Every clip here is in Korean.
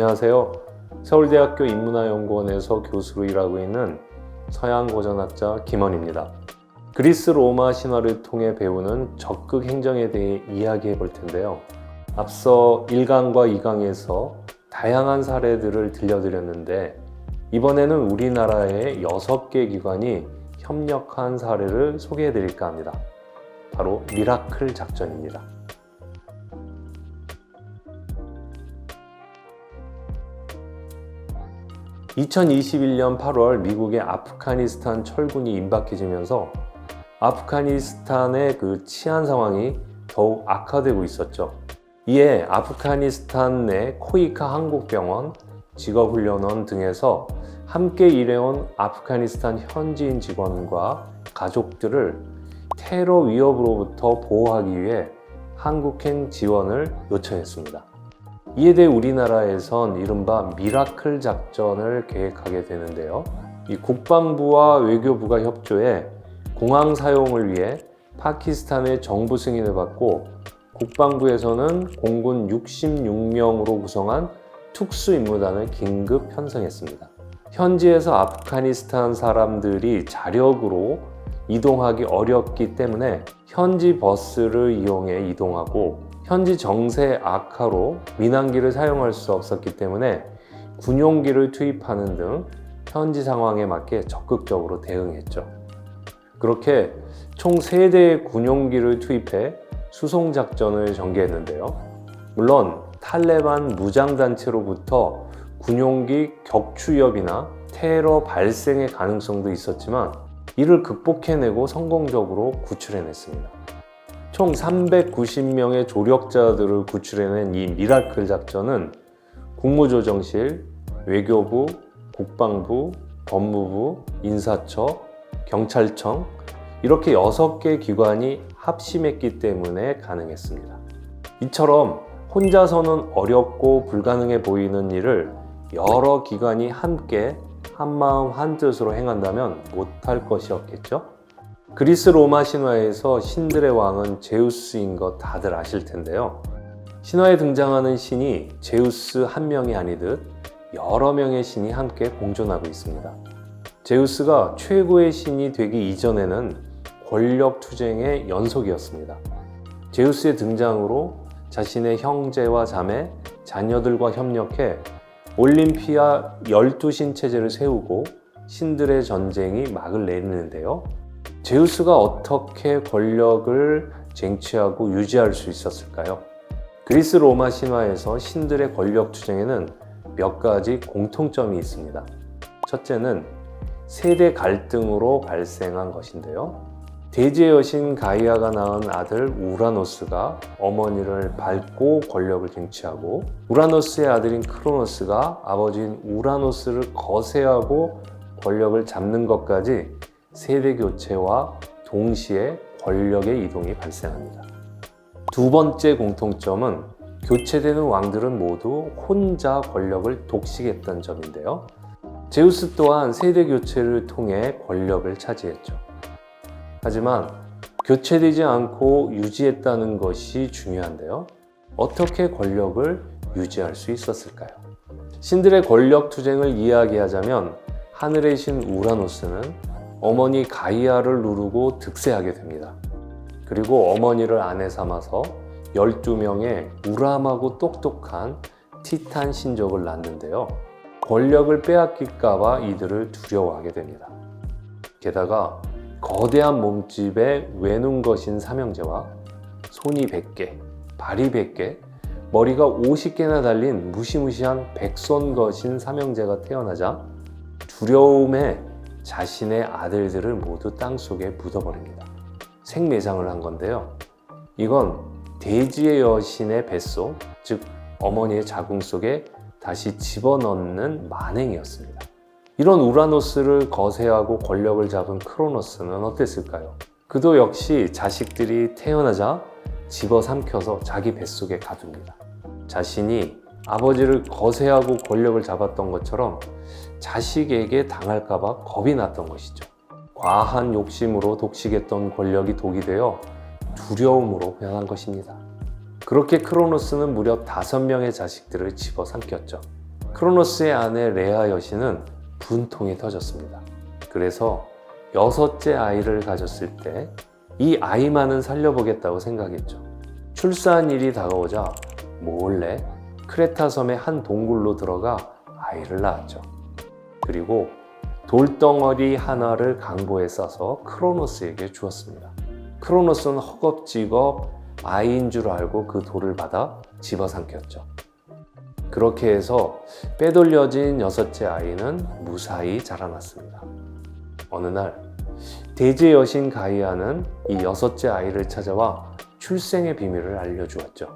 안녕하세요. 서울대학교 인문화연구원에서 교수로 일하고 있는 서양고전학자 김원입니다. 그리스 로마 신화를 통해 배우는 적극 행정에 대해 이야기해 볼 텐데요. 앞서 1강과 2강에서 다양한 사례들을 들려드렸는데 이번에는 우리나라의 6개 기관이 협력한 사례를 소개해 드릴까 합니다. 바로 미라클 작전입니다. 2021년 8월 미국의 아프가니스탄 철군이 임박해지면서 아프가니스탄의 그 치안 상황이 더욱 악화되고 있었죠. 이에 아프가니스탄 내 코이카 한국병원, 직업훈련원 등에서 함께 일해온 아프가니스탄 현지인 직원과 가족들을 테러 위협으로부터 보호하기 위해 한국행 지원을 요청했습니다. 이에 대해 우리나라에선 이른바 미라클 작전을 계획하게 되는데요. 이 국방부와 외교부가 협조해 공항 사용을 위해 파키스탄의 정부 승인을 받고 국방부에서는 공군 66명으로 구성한 특수임무단을 긴급 편성했습니다. 현지에서 아프가니스탄 사람들이 자력으로 이동하기 어렵기 때문에 현지 버스를 이용해 이동하고 현지 정세 악화로 민항기를 사용할 수 없었기 때문에 군용기를 투입하는 등 현지 상황에 맞게 적극적으로 대응했죠. 그렇게 총 3대의 군용기를 투입해 수송 작전을 전개했는데요. 물론 탈레반 무장단체로부터 군용기 격추협이나 테러 발생의 가능성도 있었지만 이를 극복해내고 성공적으로 구출해냈습니다. 총 390명의 조력자들을 구출해낸 이 미라클 작전은 국무조정실, 외교부, 국방부, 법무부, 인사처, 경찰청 이렇게 6개 기관이 합심했기 때문에 가능했습니다. 이처럼 혼자서는 어렵고 불가능해 보이는 일을 여러 기관이 함께 한마음 한뜻으로 행한다면 못할 것이 없겠죠? 그리스 로마 신화에서 신들의 왕은 제우스인 것 다들 아실 텐데요. 신화에 등장하는 신이 제우스 한 명이 아니듯 여러 명의 신이 함께 공존하고 있습니다. 제우스가 최고의 신이 되기 이전에는 권력 투쟁의 연속이었습니다. 제우스의 등장으로 자신의 형제와 자매, 자녀들과 협력해 올림피아 12신 체제를 세우고 신들의 전쟁이 막을 내리는데요. 제우스가 어떻게 권력을 쟁취하고 유지할 수 있었을까요? 그리스 로마 신화에서 신들의 권력 투쟁에는 몇 가지 공통점이 있습니다. 첫째는 세대 갈등으로 발생한 것인데요. 대지의 여신 가이아가 낳은 아들 우라노스가 어머니를 밟고 권력을 쟁취하고 우라노스의 아들인 크로노스가 아버지인 우라노스를 거세하고 권력을 잡는 것까지 세대 교체와 동시에 권력의 이동이 발생합니다. 두 번째 공통점은 교체되는 왕들은 모두 혼자 권력을 독식했던 점인데요. 제우스 또한 세대 교체를 통해 권력을 차지했죠. 하지만 교체되지 않고 유지했다는 것이 중요한데요. 어떻게 권력을 유지할 수 있었을까요? 신들의 권력 투쟁을 이야기하자면 하늘의 신 우라노스는 어머니 가이아를 누르고 득세하게 됩니다. 그리고 어머니를 아내 삼아서 12명의 우람하고 똑똑한 티탄 신족을 낳는데요. 권력을 빼앗길까봐 이들을 두려워하게 됩니다. 게다가 거대한 몸집의 외눈것인 삼형제와 손이 100개, 발이 100개, 머리가 50개나 달린 무시무시한 백손것인 삼형제가 태어나자 두려움에 자신의 아들들을 모두 땅 속에 묻어버립니다. 생매장을 한 건데요. 이건 대지의 여신의 뱃속, 즉 어머니의 자궁 속에 다시 집어넣는 만행이었습니다. 이런 우라노스를 거세하고 권력을 잡은 크로노스는 어땠을까요? 그도 역시 자식들이 태어나자 집어삼켜서 자기 뱃속에 가둡니다. 자신이 아버지를 거세하고 권력을 잡았던 것처럼 자식에게 당할까봐 겁이 났던 것이죠. 과한 욕심으로 독식했던 권력이 독이 되어 두려움으로 변한 것입니다. 그렇게 크로노스는 무려 다섯 명의 자식들을 집어삼켰죠. 크로노스의 아내 레아 여신은 분통이 터졌습니다. 그래서 여섯째 아이를 가졌을 때 이 아이만은 살려보겠다고 생각했죠. 출산 일이 다가오자 몰래 크레타 섬의 한 동굴로 들어가 아이를 낳았죠. 그리고 돌덩어리 하나를 강보에 싸서 크로노스에게 주었습니다. 크로노스는 허겁지겁 아이인 줄 알고 그 돌을 받아 집어삼켰죠. 그렇게 해서 빼돌려진 여섯째 아이는 무사히 자라났습니다. 어느 날 대제 여신 가이아는 이 여섯째 아이를 찾아와 출생의 비밀을 알려주었죠.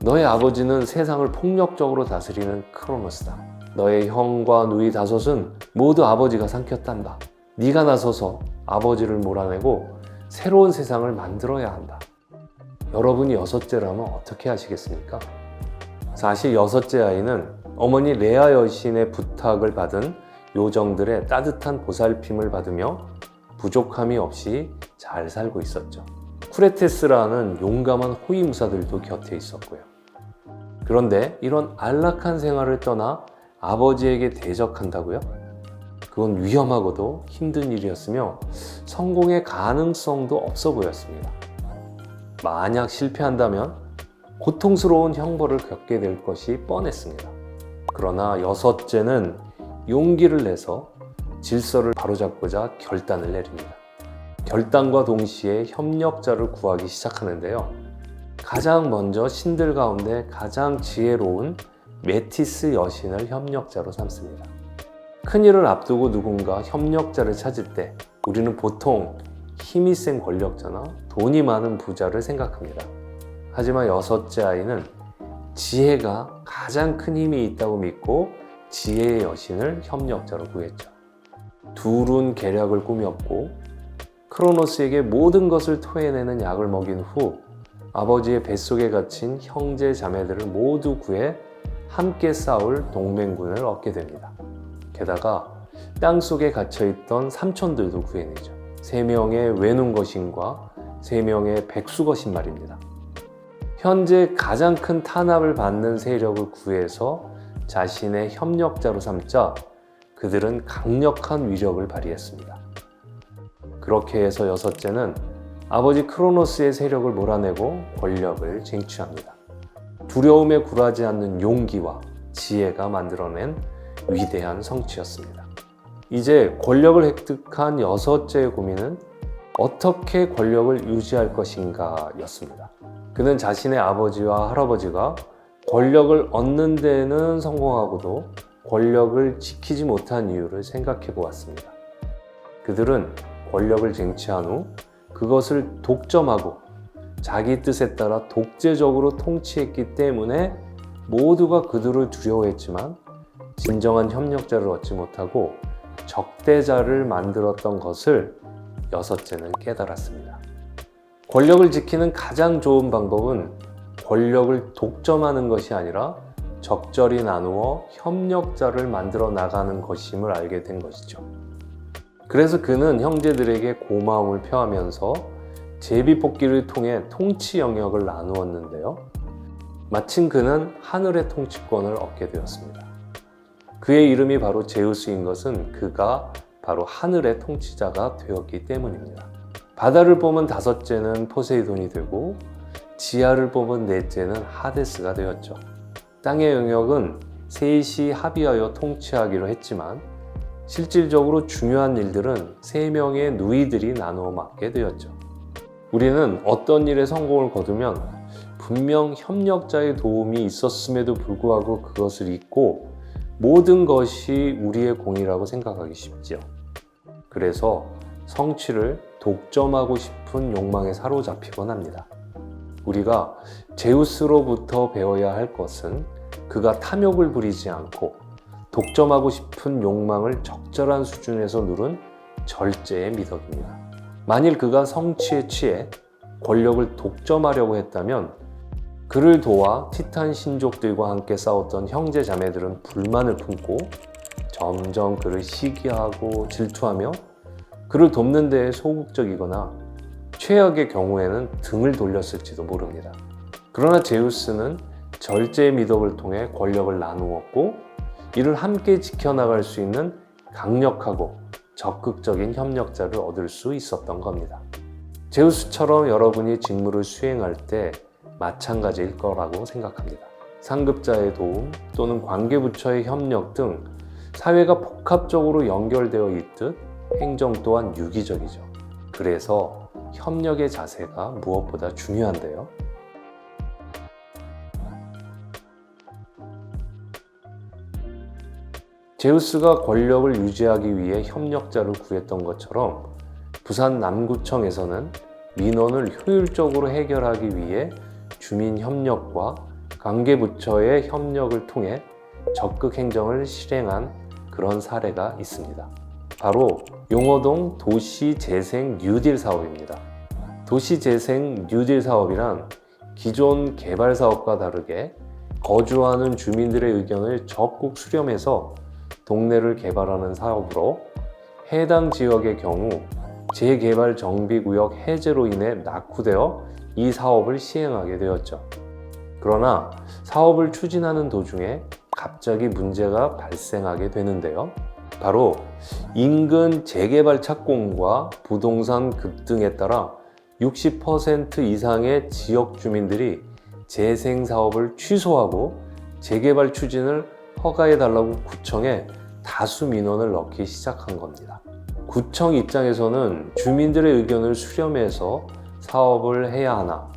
너의 아버지는 세상을 폭력적으로 다스리는 크로노스다. 너의 형과 누이 다섯은 모두 아버지가 삼켰단다. 네가 나서서 아버지를 몰아내고 새로운 세상을 만들어야 한다. 여러분이 여섯째라면 어떻게 하시겠습니까? 사실 여섯째 아이는 어머니 레아 여신의 부탁을 받은 요정들의 따뜻한 보살핌을 받으며 부족함이 없이 잘 살고 있었죠. 쿠레테스라는 용감한 호위무사들도 곁에 있었고요. 그런데 이런 안락한 생활을 떠나 아버지에게 대적한다고요? 그건 위험하고도 힘든 일이었으며 성공의 가능성도 없어 보였습니다. 만약 실패한다면 고통스러운 형벌을 겪게 될 것이 뻔했습니다. 그러나 여섯째는 용기를 내서 질서를 바로잡고자 결단을 내립니다. 결단과 동시에 협력자를 구하기 시작하는데요. 가장 먼저 신들 가운데 가장 지혜로운 메티스 여신을 협력자로 삼습니다. 큰 일을 앞두고 누군가 협력자를 찾을 때 우리는 보통 힘이 센 권력자나 돈이 많은 부자를 생각합니다. 하지만 여섯째 아이는 지혜가 가장 큰 힘이 있다고 믿고 지혜의 여신을 협력자로 구했죠. 둘은 계략을 꾸몄고 크로노스에게 모든 것을 토해내는 약을 먹인 후 아버지의 뱃속에 갇힌 형제 자매들을 모두 구해 함께 싸울 동맹군을 얻게 됩니다. 게다가 땅 속에 갇혀있던 삼촌들도 구해내죠. 세 명의 외눈 거신과 세 명의 백수 거신 말입니다. 현재 가장 큰 탄압을 받는 세력을 구해서 자신의 협력자로 삼자 그들은 강력한 위력을 발휘했습니다. 그렇게 해서 여섯째는 아버지 크로노스의 세력을 몰아내고 권력을 쟁취합니다. 두려움에 굴하지 않는 용기와 지혜가 만들어낸 위대한 성취였습니다. 이제 권력을 획득한 여섯째의 고민은 어떻게 권력을 유지할 것인가 였습니다. 그는 자신의 아버지와 할아버지가 권력을 얻는 데는 성공하고도 권력을 지키지 못한 이유를 생각해 보았습니다. 그들은 권력을 쟁취한 후 그것을 독점하고 자기 뜻에 따라 독재적으로 통치했기 때문에 모두가 그들을 두려워했지만 진정한 협력자를 얻지 못하고 적대자를 만들었던 것을 여섯째는 깨달았습니다. 권력을 지키는 가장 좋은 방법은 권력을 독점하는 것이 아니라 적절히 나누어 협력자를 만들어 나가는 것임을 알게 된 것이죠. 그래서 그는 형제들에게 고마움을 표하면서 제비뽑기를 통해 통치 영역을 나누었는데요. 마침 그는 하늘의 통치권을 얻게 되었습니다. 그의 이름이 바로 제우스인 것은 그가 바로 하늘의 통치자가 되었기 때문입니다. 바다를 뽑은 다섯째는 포세이돈이 되고 지하를 뽑은 넷째는 하데스가 되었죠. 땅의 영역은 셋이 합의하여 통치하기로 했지만 실질적으로 중요한 일들은 세 명의 누이들이 나누어 맡게 되었죠. 우리는 어떤 일에 성공을 거두면 분명 협력자의 도움이 있었음에도 불구하고 그것을 잊고 모든 것이 우리의 공이라고 생각하기 쉽지요. 그래서 성취를 독점하고 싶은 욕망에 사로잡히곤 합니다. 우리가 제우스로부터 배워야 할 것은 그가 탐욕을 부리지 않고 독점하고 싶은 욕망을 적절한 수준에서 누른 절제의 미덕입니다. 만일 그가 성취에 취해 권력을 독점하려고 했다면 그를 도와 티탄 신족들과 함께 싸웠던 형제 자매들은 불만을 품고 점점 그를 시기하고 질투하며 그를 돕는 데에 소극적이거나 최악의 경우에는 등을 돌렸을지도 모릅니다. 그러나 제우스는 절제의 미덕을 통해 권력을 나누었고 이를 함께 지켜나갈 수 있는 강력하고 적극적인 협력자를 얻을 수 있었던 겁니다. 제우스처럼 여러분이 직무를 수행할 때 마찬가지일 거라고 생각합니다. 상급자의 도움 또는 관계부처의 협력 등 사회가 복합적으로 연결되어 있듯 행정 또한 유기적이죠. 그래서 협력의 자세가 무엇보다 중요한데요. 제우스가 권력을 유지하기 위해 협력자를 구했던 것처럼 부산 남구청에서는 민원을 효율적으로 해결하기 위해 주민 협력과 관계부처의 협력을 통해 적극 행정을 실행한 그런 사례가 있습니다. 바로 용호동 도시재생 뉴딜 사업입니다. 도시재생 뉴딜 사업이란 기존 개발 사업과 다르게 거주하는 주민들의 의견을 적극 수렴해서 동네를 개발하는 사업으로 해당 지역의 경우 재개발 정비구역 해제로 인해 낙후되어 이 사업을 시행하게 되었죠. 그러나 사업을 추진하는 도중에 갑자기 문제가 발생하게 되는데요. 바로 인근 재개발 착공과 부동산 급등에 따라 60% 이상의 지역 주민들이 재생 사업을 취소하고 재개발 추진을 허가해 달라고 구청에 다수 민원을 넣기 시작한 겁니다. 구청 입장에서는 주민들의 의견을 수렴해서 사업을 해야 하나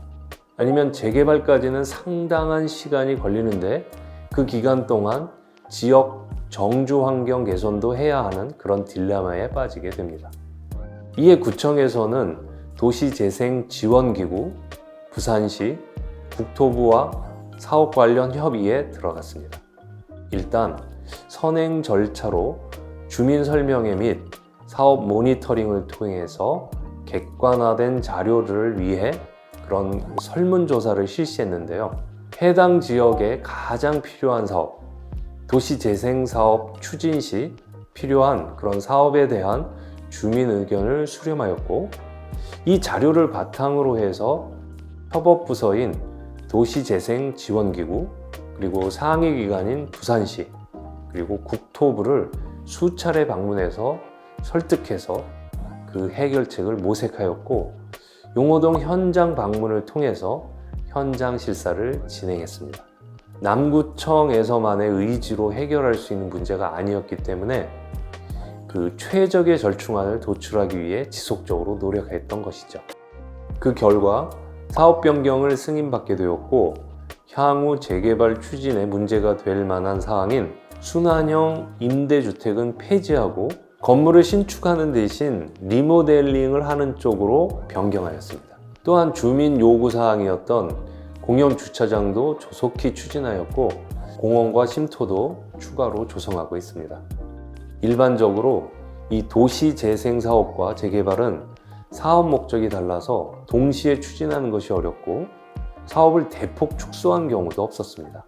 아니면 재개발까지는 상당한 시간이 걸리는데 그 기간 동안 지역 정주 환경 개선도 해야 하는 그런 딜레마에 빠지게 됩니다. 이에 구청에서는 도시재생지원기구, 부산시, 국토부와 사업 관련 협의에 들어갔습니다. 일단 선행 절차로 주민 설명회 및 사업 모니터링을 통해서 객관화된 자료를 위해 그런 설문조사를 실시했는데요. 해당 지역에 가장 필요한 사업, 도시재생 사업 추진 시 필요한 그런 사업에 대한 주민 의견을 수렴하였고, 이 자료를 바탕으로 해서 협업부서인 도시재생지원기구, 그리고 상위 기관인 부산시, 그리고 국토부를 수차례 방문해서 설득해서 그 해결책을 모색하였고 용호동 현장 방문을 통해서 현장 실사를 진행했습니다. 남구청에서만의 의지로 해결할 수 있는 문제가 아니었기 때문에 그 최적의 절충안을 도출하기 위해 지속적으로 노력했던 것이죠. 그 결과 사업 변경을 승인받게 되었고 향후 재개발 추진에 문제가 될 만한 사항인 순환형 임대주택은 폐지하고 건물을 신축하는 대신 리모델링을 하는 쪽으로 변경하였습니다. 또한 주민 요구 사항이었던 공영 주차장도 조속히 추진하였고 공원과 쉼터도 추가로 조성하고 있습니다. 일반적으로 이 도시 재생 사업과 재개발은 사업 목적이 달라서 동시에 추진하는 것이 어렵고 사업을 대폭 축소한 경우도 없었습니다.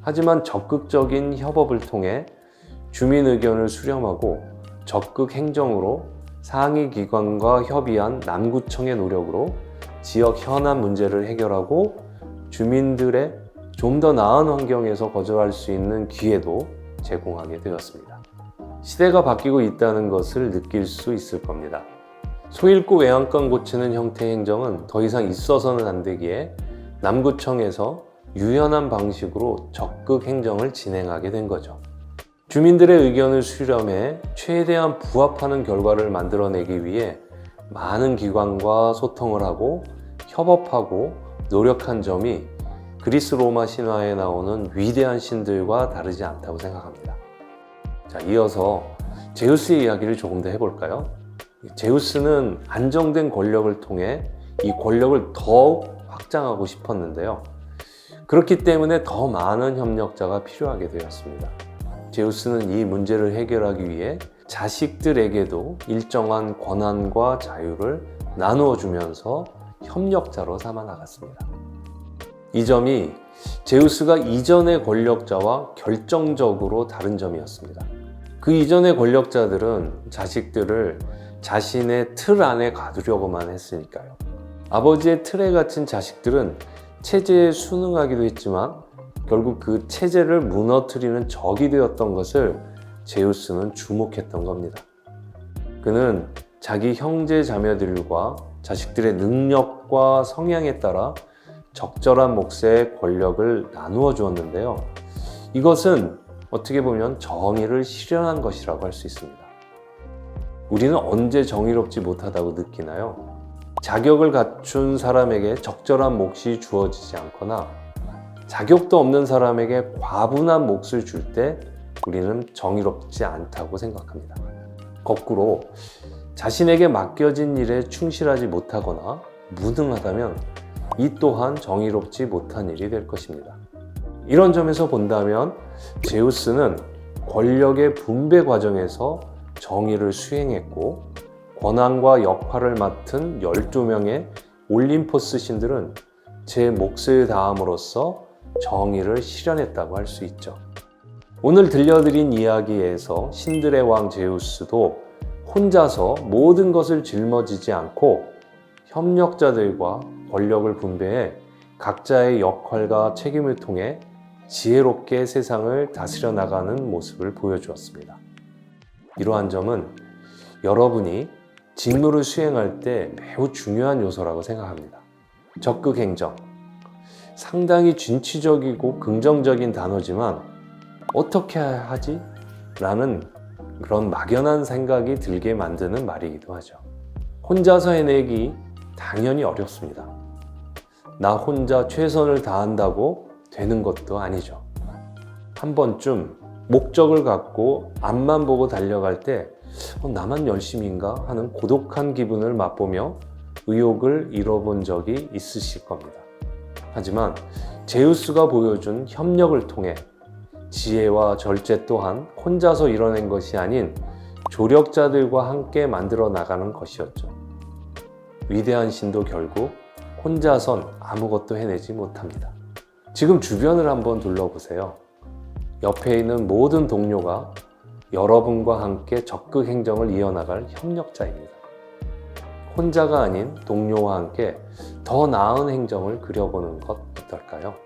하지만 적극적인 협업을 통해 주민 의견을 수렴하고 적극 행정으로 상위 기관과 협의한 남구청의 노력으로 지역 현안 문제를 해결하고 주민들의 좀 더 나은 환경에서 거주할 수 있는 기회도 제공하게 되었습니다. 시대가 바뀌고 있다는 것을 느낄 수 있을 겁니다. 소잃고 외양간 고치는 형태의 행정은 더 이상 있어서는 안 되기에 남구청에서 유연한 방식으로 적극 행정을 진행하게 된 거죠. 주민들의 의견을 수렴해 최대한 부합하는 결과를 만들어내기 위해 많은 기관과 소통을 하고 협업하고 노력한 점이 그리스 로마 신화에 나오는 위대한 신들과 다르지 않다고 생각합니다. 자, 이어서 제우스의 이야기를 조금 더 해볼까요? 제우스는 안정된 권력을 통해 이 권력을 더욱 확장하고 싶었는데요. 그렇기 때문에 더 많은 협력자가 필요하게 되었습니다. 제우스는 이 문제를 해결하기 위해 자식들에게도 일정한 권한과 자유를 나누어 주면서 협력자로 삼아 나갔습니다. 이 점이 제우스가 이전의 권력자와 결정적으로 다른 점이었습니다. 그 이전의 권력자들은 자식들을 자신의 틀 안에 가두려고만 했으니까요. 아버지의 틀에 갇힌 자식들은 체제에 순응하기도 했지만 결국 그 체제를 무너뜨리는 적이 되었던 것을 제우스는 주목했던 겁니다. 그는 자기 형제 자매들과 자식들의 능력과 성향에 따라 적절한 몫의 권력을 나누어 주었는데요. 이것은 어떻게 보면 정의를 실현한 것이라고 할 수 있습니다. 우리는 언제 정의롭지 못하다고 느끼나요? 자격을 갖춘 사람에게 적절한 몫이 주어지지 않거나 자격도 없는 사람에게 과분한 몫을 줄 때 우리는 정의롭지 않다고 생각합니다. 거꾸로 자신에게 맡겨진 일에 충실하지 못하거나 무능하다면 이 또한 정의롭지 못한 일이 될 것입니다. 이런 점에서 본다면 제우스는 권력의 분배 과정에서 정의를 수행했고 권한과 역할을 맡은 12명의 올림포스 신들은 제 몫을 다함으로써 정의를 실현했다고 할 수 있죠. 오늘 들려드린 이야기에서 신들의 왕 제우스도 혼자서 모든 것을 짊어지지 않고 협력자들과 권력을 분배해 각자의 역할과 책임을 통해 지혜롭게 세상을 다스려 나가는 모습을 보여주었습니다. 이러한 점은 여러분이 직무를 수행할 때 매우 중요한 요소라고 생각합니다. 적극 행정. 상당히 진취적이고 긍정적인 단어지만 어떻게 하지? 라는 그런 막연한 생각이 들게 만드는 말이기도 하죠. 혼자서 해내기 당연히 어렵습니다. 나 혼자 최선을 다한다고 되는 것도 아니죠. 한 번쯤 목적을 갖고 앞만 보고 달려갈 때 어, 나만 열심인가 하는 고독한 기분을 맛보며 의욕을 잃어본 적이 있으실 겁니다. 하지만 제우스가 보여준 협력을 통해 지혜와 절제 또한 혼자서 이뤄낸 것이 아닌 조력자들과 함께 만들어 나가는 것이었죠. 위대한 신도 결국 혼자선 아무것도 해내지 못합니다. 지금 주변을 한번 둘러보세요. 옆에 있는 모든 동료가 여러분과 함께 적극 행정을 이어나갈 협력자입니다. 혼자가 아닌 동료와 함께 더 나은 행정을 그려보는 것 어떨까요?